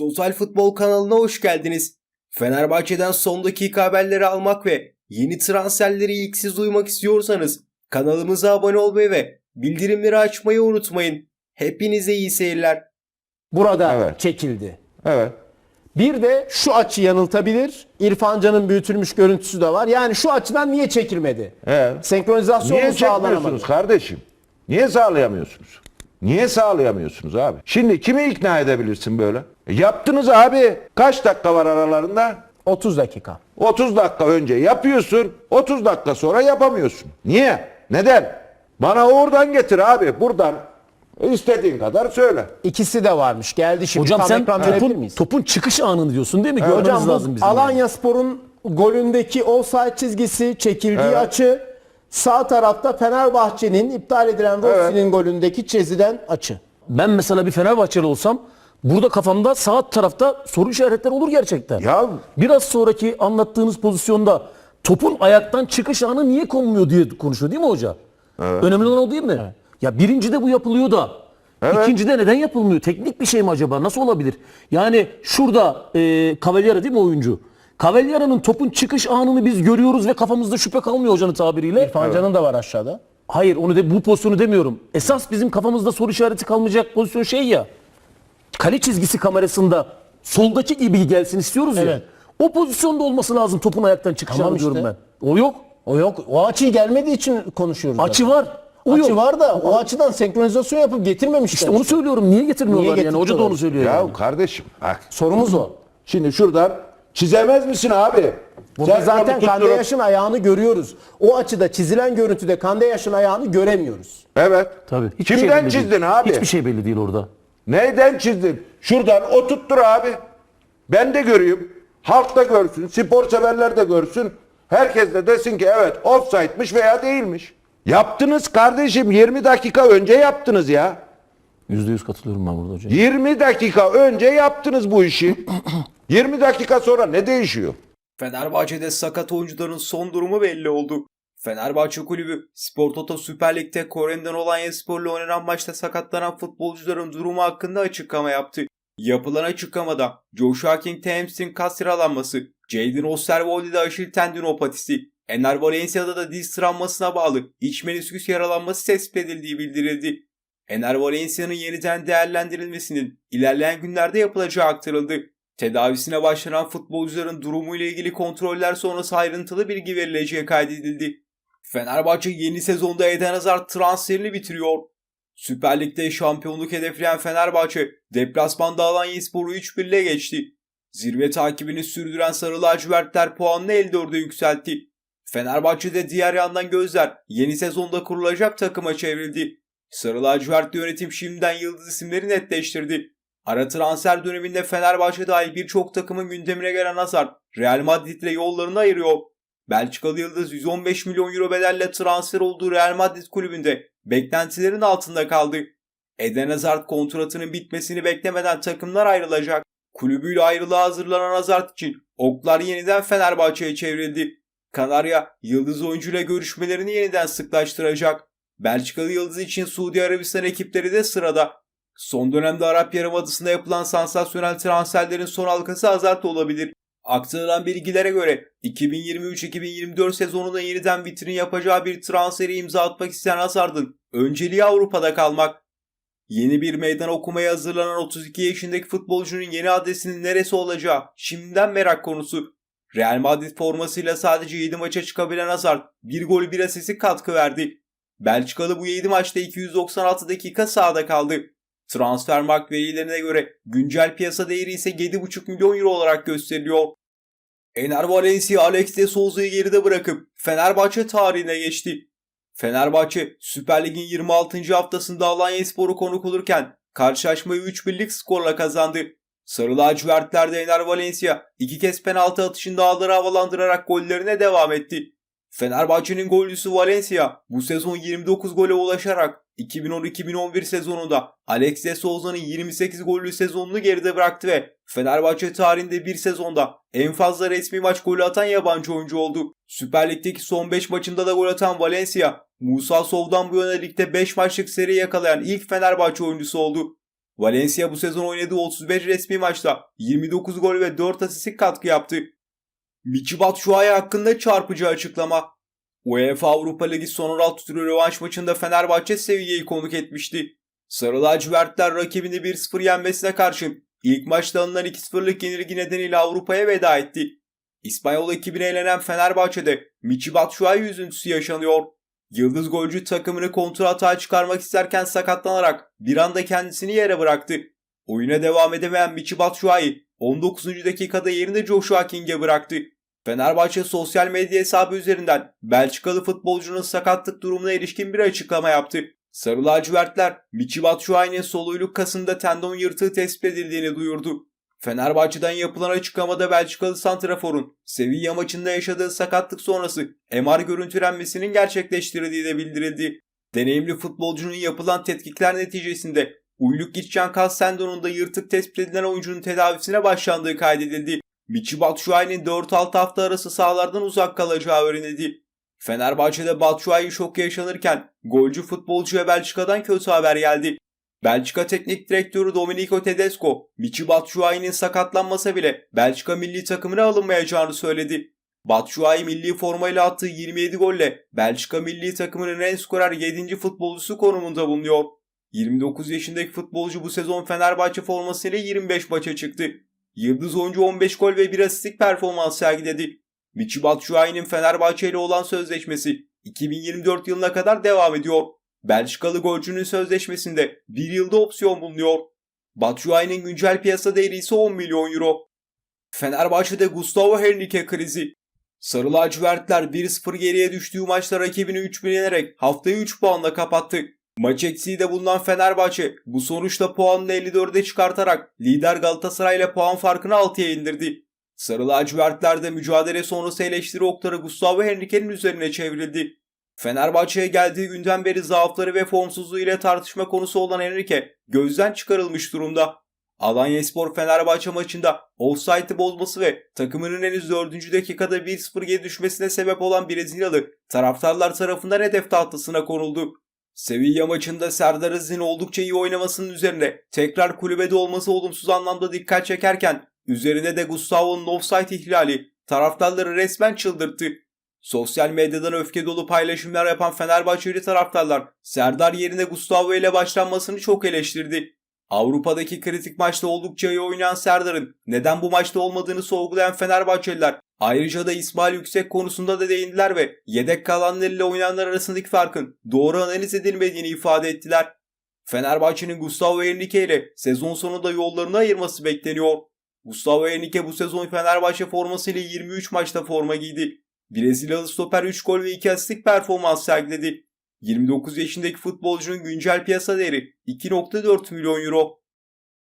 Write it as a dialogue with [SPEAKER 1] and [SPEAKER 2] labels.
[SPEAKER 1] Total Futbol kanalına hoş geldiniz. Fenerbahçe'den son dakika haberleri almak ve yeni transferleri ilk siz duymak istiyorsanız kanalımıza abone olmayı ve bildirimleri açmayı unutmayın. Hepinize iyi seyirler.
[SPEAKER 2] Burada
[SPEAKER 3] Evet.
[SPEAKER 2] çekildi.
[SPEAKER 3] Evet.
[SPEAKER 2] Bir de şu açı yanıltabilir. İrfan Can'ın büyütülmüş görüntüsü de var. Yani şu açıdan niye çekilmedi?
[SPEAKER 3] Evet.
[SPEAKER 2] Senkronizasyon
[SPEAKER 3] Niye
[SPEAKER 2] sağlanamadı?
[SPEAKER 3] kardeşim? Niye sağlayamıyorsunuz? Niye sağlayamıyorsunuz abi? Şimdi kimi ikna edebilirsin böyle? E yaptınız abi. Kaç dakika var aralarında?
[SPEAKER 2] 30 dakika.
[SPEAKER 3] 30 dakika önce yapıyorsun. 30 dakika sonra yapamıyorsun. Niye? Neden? Bana oradan getir abi. Buradan istediğin kadar söyle.
[SPEAKER 2] İkisi de varmış. Geldi şimdi.
[SPEAKER 4] Hocam
[SPEAKER 2] Tam
[SPEAKER 4] sen
[SPEAKER 2] ekran verebilir
[SPEAKER 4] topun,
[SPEAKER 2] miyiz?
[SPEAKER 4] topun çıkış anını diyorsun değil mi? Görmemiz
[SPEAKER 2] Hocam bu
[SPEAKER 4] lazım bizim.
[SPEAKER 2] Alanya Spor'un golündeki offside çizgisi, çekildiği
[SPEAKER 3] Evet.
[SPEAKER 2] açı. Sağ tarafta Fenerbahçe'nin iptal edilen Rossi'nin golündeki çizilen açı.
[SPEAKER 4] Ben mesela bir Fenerbahçeli olsam burada kafamda sağ tarafta soru işaretleri olur gerçekten.
[SPEAKER 3] Ya
[SPEAKER 4] Biraz sonraki anlattığınız pozisyonda topun ayaktan çıkış anı niye konmuyor diye konuşuyor değil mi hoca? Önemli olan o değil mi? Ya birincide bu yapılıyor da ikincide neden yapılmıyor? Teknik bir şey mi acaba? Nasıl olabilir? Yani şurada e, Cavalieri değil mi oyuncu? Cavalieri'nin topun çıkış anını biz görüyoruz ve kafamızda şüphe kalmıyor hocanın tabiriyle.
[SPEAKER 2] İrfan Can'ın da var aşağıda.
[SPEAKER 4] Hayır onu de bu pozisyonu demiyorum. Esas bizim kafamızda soru işareti kalmayacak pozisyon şey ya. Kale çizgisi kamerasında soldaki gibi gelsin istiyoruz ya.
[SPEAKER 2] Evet.
[SPEAKER 4] O pozisyonda olması lazım topun ayaktan çıkacağını
[SPEAKER 2] Tamam
[SPEAKER 4] diyorum
[SPEAKER 2] işte.
[SPEAKER 4] ben. O yok.
[SPEAKER 2] O yok. O açı gelmediği için konuşuyoruz.
[SPEAKER 4] Açı
[SPEAKER 2] zaten.
[SPEAKER 4] var. O
[SPEAKER 2] Açı
[SPEAKER 4] yok.
[SPEAKER 2] var da o açıdan senkronizasyon yapıp getirmemişler.
[SPEAKER 4] İşte onu söylüyorum. Niye getirmiyorlar
[SPEAKER 2] Niye
[SPEAKER 4] yani? Hoca da onu söylüyor
[SPEAKER 3] ya
[SPEAKER 4] yani.
[SPEAKER 3] kardeşim bak.
[SPEAKER 2] Sorumuz o.
[SPEAKER 3] Şimdi şuradan çizemez misin abi?
[SPEAKER 2] Burada
[SPEAKER 3] Sen
[SPEAKER 2] zaten Kandeyaş'ın ayağını görüyoruz. O açıda çizilen görüntüde Kandeyaş'ın ayağını göremiyoruz.
[SPEAKER 3] Evet.
[SPEAKER 4] Tabii. Hiçbir
[SPEAKER 3] Kimden
[SPEAKER 4] şey
[SPEAKER 3] çizdin
[SPEAKER 4] değil.
[SPEAKER 3] abi?
[SPEAKER 4] Hiçbir şey belli değil orada.
[SPEAKER 3] Neyden çizdin? Şuradan oturttur abi. Ben de göreyim. Halk da görsün. Spor severler de görsün. Herkes de desin ki evet offside'mış veya değilmiş. Yaptınız kardeşim 20 dakika önce yaptınız ya.
[SPEAKER 4] Yüzde yüz katılıyorum ben burada hocam.
[SPEAKER 3] 20 dakika önce yaptınız bu işi. 20 dakika sonra ne değişiyor?
[SPEAKER 1] Fenerbahçe'de sakat oyuncuların son durumu belli oldu. Fenerbahçe Kulübü Spor Toto Süper Lig'de Kore'den Alanya Spor'la oynanan maçta sakatlanan futbolcuların durumu hakkında açıklama yaptı. Yapılan açıklamada Joshua King hamstring kas sıralanması, Jadon Osterwolde'de aşil tendinopatisi, Ener Valencia'da da diz travmasına bağlı iç menisküs yaralanması tespit edildiği bildirildi. Ener Valencia'nın yeniden değerlendirilmesinin ilerleyen günlerde yapılacağı aktarıldı. Tedavisine başlanan futbolcuların durumuyla ilgili kontroller sonrası ayrıntılı bilgi verileceği kaydedildi. Fenerbahçe yeni sezonda Eden Hazard transferini bitiriyor. Süper Lig'de şampiyonluk hedefleyen Fenerbahçe deplasmanda Alanyaspor'u 3-1 ile geçti. Zirve takibini sürdüren Sarı Lacivertler puanını 54'e yükseltti. Fenerbahçe'de diğer yandan gözler yeni sezonda kurulacak takıma çevrildi. Sarı lacivertli yönetim şimdiden yıldız isimleri netleştirdi. Ara transfer döneminde Fenerbahçe dahil birçok takımın gündemine gelen Hazard, Real Madrid ile yollarını ayırıyor. Belçikalı Yıldız 115 milyon euro bedelle transfer olduğu Real Madrid kulübünde beklentilerin altında kaldı. Eden Hazard kontratının bitmesini beklemeden takımlar ayrılacak. Kulübüyle ayrılığa hazırlanan Hazard için oklar yeniden Fenerbahçe'ye çevrildi. Kanarya, Yıldız oyuncuyla görüşmelerini yeniden sıklaştıracak. Belçikalı Yıldız için Suudi Arabistan ekipleri de sırada. Son dönemde Arap Yarımadası'nda yapılan sansasyonel transferlerin son halkası Hazard olabilir. Aktarılan bilgilere göre 2023-2024 sezonunda yeniden vitrin yapacağı bir transferi imza atmak isteyen Hazard'ın önceliği Avrupa'da kalmak. Yeni bir meydan okumaya hazırlanan 32 yaşındaki futbolcunun yeni adresinin neresi olacağı şimdiden merak konusu. Real Madrid formasıyla sadece 7 maça çıkabilen Hazard bir gol bir asisi katkı verdi. Belçikalı bu 7 maçta 296 dakika sahada kaldı. Transfermarkt verilerine göre güncel piyasa değeri ise 7,5 milyon euro olarak gösteriliyor. Ener Valencia Alex de Souza'yı geride bırakıp Fenerbahçe tarihine geçti. Fenerbahçe Süper Lig'in 26. haftasında Alanyaspor'u konuk olurken karşılaşmayı 3-1'lik skorla kazandı. Sarı lacivertlerde Ener Valencia iki kez penaltı atışında ağları havalandırarak gollerine devam etti. Fenerbahçe'nin golcüsü Valencia bu sezon 29 gole ulaşarak 2010-2011 sezonunda Alex de Souza'nın 28 gollü sezonunu geride bıraktı ve Fenerbahçe tarihinde bir sezonda en fazla resmi maç golü atan yabancı oyuncu oldu. Süper Lig'deki son 5 maçında da gol atan Valencia, Musa Sov'dan bu yana ligde 5 maçlık seri yakalayan ilk Fenerbahçe oyuncusu oldu. Valencia bu sezon oynadığı 35 resmi maçta 29 gol ve 4 asistlik katkı yaptı. Michy Batshuayi hakkında çarpıcı açıklama. UEFA Avrupa Ligi son 16 turu rövanş maçında Fenerbahçe seviyeyi konuk etmişti. Sarı lacivertler rakibini 1-0 yenmesine karşın ilk maçta alınan 2-0'lık yenilgi nedeniyle Avrupa'ya veda etti. İspanyol ekibine elenen Fenerbahçe'de Michy Batshuayi üzüntüsü yaşanıyor. Yıldız golcü takımını kontra atağa çıkarmak isterken sakatlanarak bir anda kendisini yere bıraktı. Oyuna devam edemeyen Michy Batshuayi 19. dakikada yerini Joshua King'e bıraktı. Fenerbahçe sosyal medya hesabı üzerinden Belçikalı futbolcunun sakatlık durumuna ilişkin bir açıklama yaptı. Sarı lacivertler Michy Batshuayi'nin sol uyluk kasında tendon yırtığı tespit edildiğini duyurdu. Fenerbahçe'den yapılan açıklamada Belçikalı Santrafor'un Sevilla maçında yaşadığı sakatlık sonrası MR görüntülenmesinin gerçekleştirildiği de bildirildi. Deneyimli futbolcunun yapılan tetkikler neticesinde uyluk içcan kas tendonunda yırtık tespit edilen oyuncunun tedavisine başlandığı kaydedildi. Michy Batshuayi'nin 4-6 hafta arası sahalardan uzak kalacağı öğrenildi. Fenerbahçe'de Batshuayi şok yaşanırken golcü futbolcuya Belçika'dan kötü haber geldi. Belçika Teknik Direktörü Domenico Tedesco, Michy Batshuayi'nin sakatlanmasa bile Belçika milli takımına alınmayacağını söyledi. Batshuayi milli formayla attığı 27 golle Belçika milli takımının en skorer 7. futbolcusu konumunda bulunuyor. 29 yaşındaki futbolcu bu sezon Fenerbahçe formasıyla 25 maça çıktı. Yıldız oyuncu 15 gol ve 1 asistlik performans sergiledi. Michy Batshuayi'nin Fenerbahçe ile olan sözleşmesi 2024 yılına kadar devam ediyor. Belçikalı golcünün sözleşmesinde bir yılda opsiyon bulunuyor. Batshuayi'nin güncel piyasa değeri ise 10 milyon euro. Fenerbahçe'de Gustavo Henrique krizi. Sarı lacivertler 1-0 geriye düştüğü maçta rakibini 3 yenerek haftayı 3 puanla kapattı. Maç eksiği de bulunan Fenerbahçe bu sonuçta puanını 54'e çıkartarak lider Galatasaray ile puan farkını 6'ya indirdi. Sarı lacivertlerde mücadele sonrası eleştiri okları Gustavo Henrique'nin üzerine çevrildi. Fenerbahçe'ye geldiği günden beri zaafları ve formsuzluğu ile tartışma konusu olan Enrique gözden çıkarılmış durumda. Alanyaspor Fenerbahçe maçında offside'ı bozması ve takımının henüz 4. dakikada 1-0 geri düşmesine sebep olan Brezilyalı taraftarlar tarafından hedef tahtasına konuldu. Sevilla maçında Serdar Aziz'in oldukça iyi oynamasının üzerine tekrar kulübede olması olumsuz anlamda dikkat çekerken üzerine de Gustavo'nun offside ihlali taraftarları resmen çıldırttı. Sosyal medyadan öfke dolu paylaşımlar yapan Fenerbahçeli taraftarlar Serdar yerine Gustavo ile başlanmasını çok eleştirdi. Avrupa'daki kritik maçta oldukça iyi oynayan Serdar'ın neden bu maçta olmadığını sorgulayan Fenerbahçeliler ayrıca da İsmail Yüksek konusunda da değindiler ve yedek kalanlarıyla oynayanlar arasındaki farkın doğru analiz edilmediğini ifade ettiler. Fenerbahçe'nin Gustavo Henrique ile sezon sonunda yollarını ayırması bekleniyor. Gustavo Henrique bu sezon Fenerbahçe formasıyla 23 maçta forma giydi. Brezilyalı stoper 3 gol ve 2 asistlik performans sergiledi. 29 yaşındaki futbolcunun güncel piyasa değeri 2.4 milyon euro.